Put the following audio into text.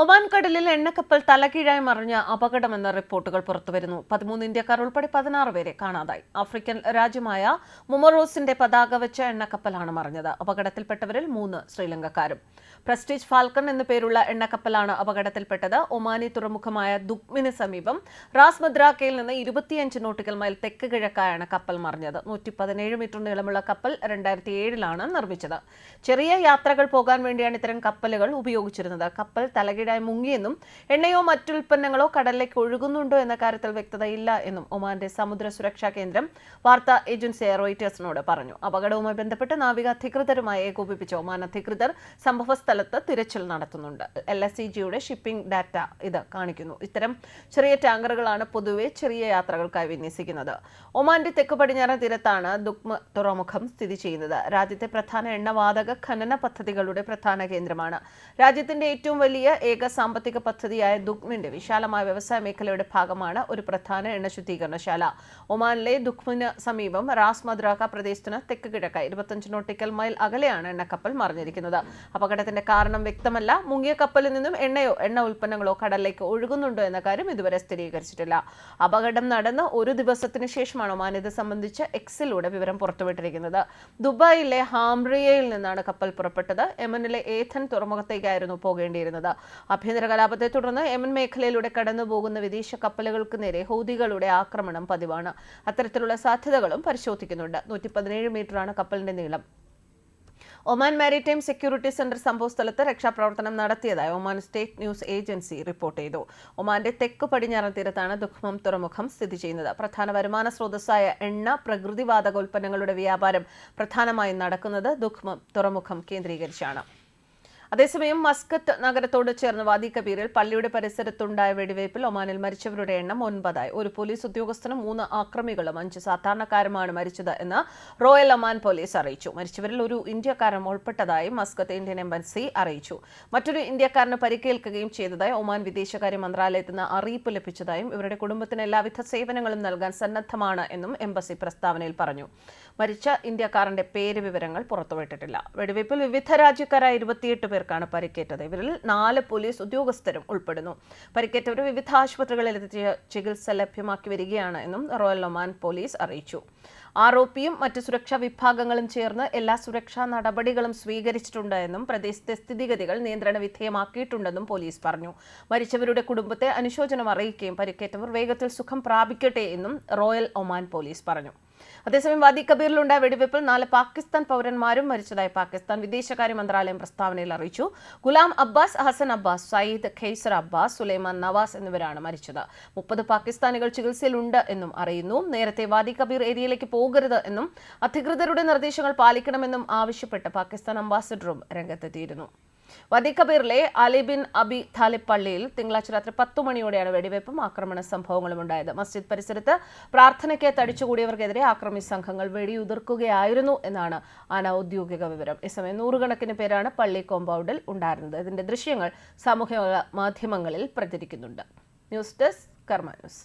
Oman കടലിൽ എണ്ണക്കപ്പൽ തലകീഴായി മറിഞ്ഞ അപകടമെന്ന റിപ്പോർട്ടുകൾ പുറത്തുവരുന്നു. പതിമൂന്ന് ഇന്ത്യക്കാർ ഉൾപ്പെടെ പതിനാറ് പേരെ കാണാതായി. ആഫ്രിക്കൻ രാജ്യമായ മുമറോസിന്റെ പതാക വെച്ച എണ്ണക്കപ്പലാണ് മറിഞ്ഞത്. അപകടത്തിൽപ്പെട്ടവരിൽ മൂന്ന് ശ്രീലങ്കക്കാരും. പ്രസ്റ്റീജ് ഫാൽക്കൺ എന്നു പേരുള്ള എണ്ണക്കപ്പലാണ് അപകടത്തിൽപ്പെട്ടത്. ഒമാനി തുറമുഖമായ ദുഗ്മിന് സമീപം റാസ് മദ്രാക്കയിൽ നിന്ന് ഇരുപത്തിയഞ്ച് നോട്ടിക്കൽ മൈൽ തെക്ക് കിഴക്കായാണ് കപ്പൽ മറിഞ്ഞത്. നൂറ്റി പതിനേഴ് മീറ്റർ നീളമുള്ള കപ്പൽ രണ്ടായിരത്തി ഏഴിലാണ് നിർമ്മിച്ചത്. ചെറിയ യാത്രകൾ പോകാൻ വേണ്ടിയാണ് ഇത്തരം കപ്പലുകൾ ഉപയോഗിച്ചിരുന്നത്. കപ്പൽ തലകീഴായി മുങ്ങിയെന്നും എണ്ണയോ മറ്റുൽപ്പന്നങ്ങളോ കടലിലേക്ക് ഒഴുകുന്നുണ്ടോ എന്ന കാര്യത്തിൽ വ്യക്തതയില്ല എന്നും ഒമാന്റെ സമുദ്ര സുരക്ഷാ കേന്ദ്രം വാർത്താ ഏജൻസി റോയിറ്റേഴ്സിനോട് പറഞ്ഞു. അപകടവുമായി ബന്ധപ്പെട്ട് നാവിക അധികൃതരുമായി ഏകോപിപ്പിച്ച ഒമാൻ അധികൃതർ സംഭവസ്ഥലത്ത് തിരച്ചിൽ നടത്തുന്നുണ്ട്. എൽ എസ് സി ജിയുടെ ഷിപ്പിംഗ് ഡാറ്റ ഇത് കാണിക്കുന്നു. ഇത്തരം ചെറിയ ടാങ്കറുകളാണ് പൊതുവെ ചെറിയ യാത്രകൾക്കായി വിന്യസിക്കുന്നത്. ഒമാന്റെ തെക്ക് പടിഞ്ഞാറൻ തീരത്താണ് ദുക്മ തുറമുഖം സ്ഥിതി ചെയ്യുന്നത്. രാജ്യത്തെ പ്രധാന എണ്ണവാതക ഖനന പദ്ധതികളുടെ പ്രധാന കേന്ദ്രമാണ്. രാജ്യത്തിന്റെ ഏറ്റവും വലിയ ഏക സാമ്പത്തിക പദ്ധതിയായ ദുഖ്മിന്റെ വിശാലമായ വ്യവസായ മേഖലയുടെ ഭാഗമാണ് ഒരു പ്രധാന എണ്ണ ശുദ്ധീകരണശാല. ഒമാനിലെ ദുഖ്മിന് സമീപം റാസ് മദ്രാക പ്രദേശത്തിന് തെക്ക് കിഴക്ക് ഇരുപത്തഞ്ച് നോട്ടിക്കൽ മൈൽ അകലെയാണ് എണ്ണക്കപ്പൽ മറിഞ്ഞിരിക്കുന്നത്. അപകടത്തിന്റെ കാരണം വ്യക്തമല്ല. മുങ്ങിയ കപ്പലിൽ നിന്നും എണ്ണയോ എണ്ണ ഉൽപ്പന്നങ്ങളോ കടലിലേക്ക് ഒഴുകുന്നുണ്ടോ എന്ന കാര്യം ഇതുവരെ സ്ഥിരീകരിച്ചിട്ടില്ല. അപകടം നടന്ന് ഒരു ദിവസത്തിന് ശേഷമാണ് ഒമാൻ ഇത് സംബന്ധിച്ച് എക്സിലൂടെ വിവരം പുറത്തുവിട്ടിരിക്കുന്നത്. ദുബായിലെ ഹാംറിയയിൽ നിന്നാണ് കപ്പൽ പുറപ്പെട്ടത്. യമനിലെ ഏഥൻ തുറമുഖത്തേക്കായിരുന്നു പോകേണ്ടിയിരുന്നത്. ആഭ്യന്തര കലാപത്തെ തുടർന്ന് യമൻ മേഖലയിലൂടെ കടന്നുപോകുന്ന വിദേശ കപ്പലുകൾക്ക് നേരെ ഹൗദികളുടെ ആക്രമണം പതിവാണ്. അത്തരത്തിലുള്ള സാധ്യതകളും പരിശോധിക്കുന്നുണ്ട്. നൂറ്റി പതിനേഴ് മീറ്ററാണ് കപ്പലിന്റെ നീളം. ഒമാൻ മാരിടൈം സെക്യൂരിറ്റി സെന്റർ സംഭവ സ്ഥലത്ത് രക്ഷാപ്രവർത്തനം നടത്തിയതായി Oman State News Agency report ചെയ്തു. ഒമാന്റെ തെക്ക് പടിഞ്ഞാറൻ തീരത്താണ് ദുഃഖമം തുറമുഖം സ്ഥിതി ചെയ്യുന്നത്. പ്രധാന വരുമാന സ്രോതസ്സായ എണ്ണ പ്രകൃതിവാതക ഉൽപ്പന്നങ്ങളുടെ വ്യാപാരം പ്രധാനമായും നടക്കുന്നത് ദുഃഖമം തുറമുഖം കേന്ദ്രീകരിച്ചാണ്. അതേസമയം മസ്കത്ത് നഗരത്തോട് ചേർന്ന് വാദി കബീറിൽ പള്ളിയുടെ പരിസരത്തുണ്ടായ വെടിവയ്പിൽ ഒമാനിൽ മരിച്ചവരുടെ എണ്ണം ഒൻപതായി. ഒരു പോലീസ് ഉദ്യോഗസ്ഥനും മൂന്ന് ആക്രമികളും അഞ്ച് സാധാരണക്കാരുമാണ് മരിച്ചത് എന്ന് റോയൽ ഒമാൻ പോലീസ് അറിയിച്ചു. മരിച്ചവരിൽ ഒരു ഇന്ത്യക്കാരൻ ഉൾപ്പെട്ടതായി മസ്കത്ത് ഇന്ത്യൻ എംബസി അറിയിച്ചു. മറ്റൊരു ഇന്ത്യക്കാരന് പരിക്കേൽക്കുകയും ചെയ്തതായി ഒമാൻ വിദേശകാര്യ മന്ത്രാലയത്തിൽ നിന്ന് അറിയിപ്പ് ലഭിച്ചതായും ഇവരുടെ കുടുംബത്തിന് എല്ലാവിധ സേവനങ്ങളും നൽകാൻ സന്നദ്ധമാണ് എന്നും എംബസി പ്രസ്താവനയിൽ പറഞ്ഞു. മരിച്ച ഇന്ത്യക്കാരന്റെ പേര് വിവരങ്ങൾ പുറത്തുവിട്ടിട്ടില്ല. വെടിവയ്പിൽ വിവിധ രാജ്യക്കാരായ ഇരുപത്തിയെട്ട് പേർക്കാണ് പരിക്കേറ്റത്. ഇവരിൽ നാല് പോലീസ് ഉദ്യോഗസ്ഥരും ഉൾപ്പെടുന്നു. പരിക്കേറ്റവർ വിവിധ ആശുപത്രികളിൽ എത്തിച്ച് ചികിത്സ ലഭ്യമാക്കി വരികയാണ് എന്നും റോയൽ ഒമാൻ പോലീസ് അറിയിച്ചു. ആർ മറ്റ് സുരക്ഷാ വിഭാഗങ്ങളും ചേർന്ന് എല്ലാ സുരക്ഷാ നടപടികളും സ്വീകരിച്ചിട്ടുണ്ട് എന്നും പ്രദേശത്തെ സ്ഥിതിഗതികൾ നിയന്ത്രണ വിധേയമാക്കിയിട്ടുണ്ടെന്നും പോലീസ് പറഞ്ഞു. മരിച്ചവരുടെ കുടുംബത്തെ അനുശോചനം അറിയിക്കുകയും പരിക്കേറ്റവർ വേഗത്തിൽ സുഖം പ്രാപിക്കട്ടെ എന്നും റോയൽ ഒമാൻ പോലീസ് പറഞ്ഞു. അതേസമയം വാദി കബീറിലുണ്ടായ വെടിവെപ്പിൽ നാല് പാകിസ്ഥാൻ പൗരന്മാരും മരിച്ചതായി പാകിസ്ഥാൻ വിദേശകാര്യ മന്ത്രാലയം പ്രസ്താവനയിൽ അറിയിച്ചു. ഗുലാം അബ്ബാസ് ഹസൻ അബ്ബാസ് സയ്യിദ് ഖെയ്സർ അബ്ബാസ് സുലൈമാൻ നവാസ് എന്നിവരാണ് മരിച്ചത്. മുപ്പത് പാകിസ്ഥാനികൾ ചികിത്സയിലുണ്ട് എന്നും അറിയുന്നു. നേരത്തെ വാദി കബീർ ഏരിയയിലേക്ക് പോകരുത് എന്നും അധികൃതരുടെ നിർദ്ദേശങ്ങൾ പാലിക്കണമെന്നും ആവശ്യപ്പെട്ട് പാകിസ്ഥാൻ അംബാസിഡറും രംഗത്തെത്തിയിരുന്നു. Wadi Ali bin Ali bin Abi Talib പള്ളിയിൽ തിങ്കളാഴ്ച രാത്രി പത്തു മണിയോടെയാണ് വെടിവയ്പും ആക്രമണ സംഭവങ്ങളും ഉണ്ടായത് മസ്ജിദ് പരിസരത്ത് പ്രാർത്ഥനയ്ക്ക് തടിച്ചുകൂടിയവർക്കെതിരെ ആക്രമി സംഘങ്ങൾ വെടിയുതിർക്കുകയായിരുന്നു എന്നാണ് അനൌദ്യോഗിക വിവരം. ഈ സമയം നൂറുകണക്കിന് പേരാണ് പള്ളി കോമ്പൗണ്ടിൽ ഉണ്ടായിരുന്നത്. ഇതിന്റെ ദൃശ്യങ്ങൾ സാമൂഹ്യ മാധ്യമങ്ങളിൽ പ്രചരിക്കുന്നുണ്ട്. News desk Karma news.